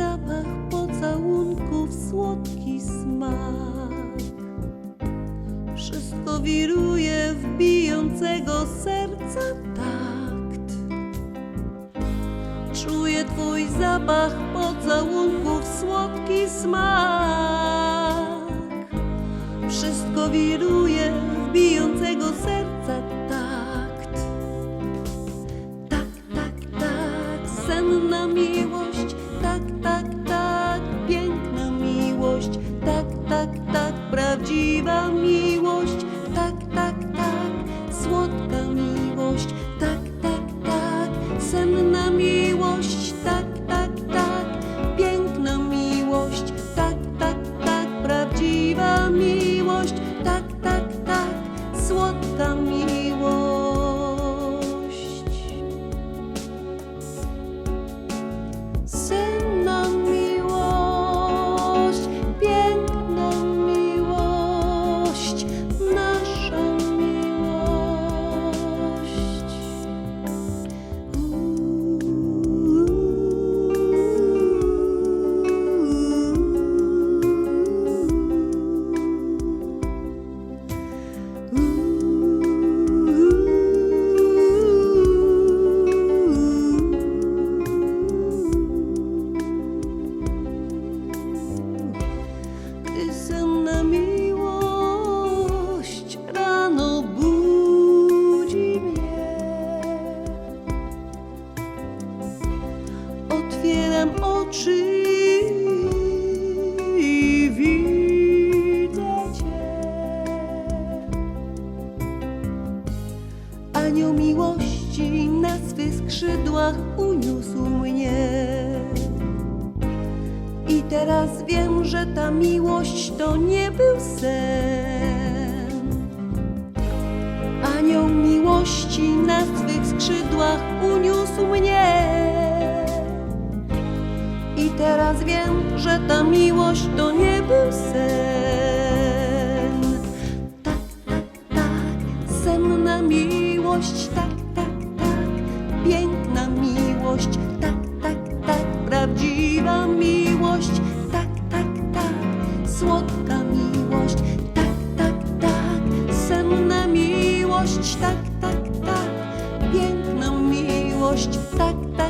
zapach pocałunków, słodki smak. Wszystko wiruje w bijącego serca takt. Czuję twój zapach pocałunków, słodki smak. Wszystko wiruje w bijącego serca takt. Tak, tak, tak, senna miłość, tak, tak, tak, piękna miłość, tak, tak, tak, prawdziwa miłość, otwieram oczy i widzę Cię. Anioł miłości na swych skrzydłach uniósł mnie. I teraz wiem, że ta miłość to nie był sen. Anioł miłości na swych skrzydłach uniósł mnie. Teraz wiem, że ta miłość to nie był sen. Tak, tak, tak, senna miłość, tak, tak, tak, piękna miłość, tak, tak, tak, prawdziwa miłość, tak, tak, tak, słodka miłość, tak, tak, tak, senna miłość, tak, tak, tak, piękna miłość, tak, tak,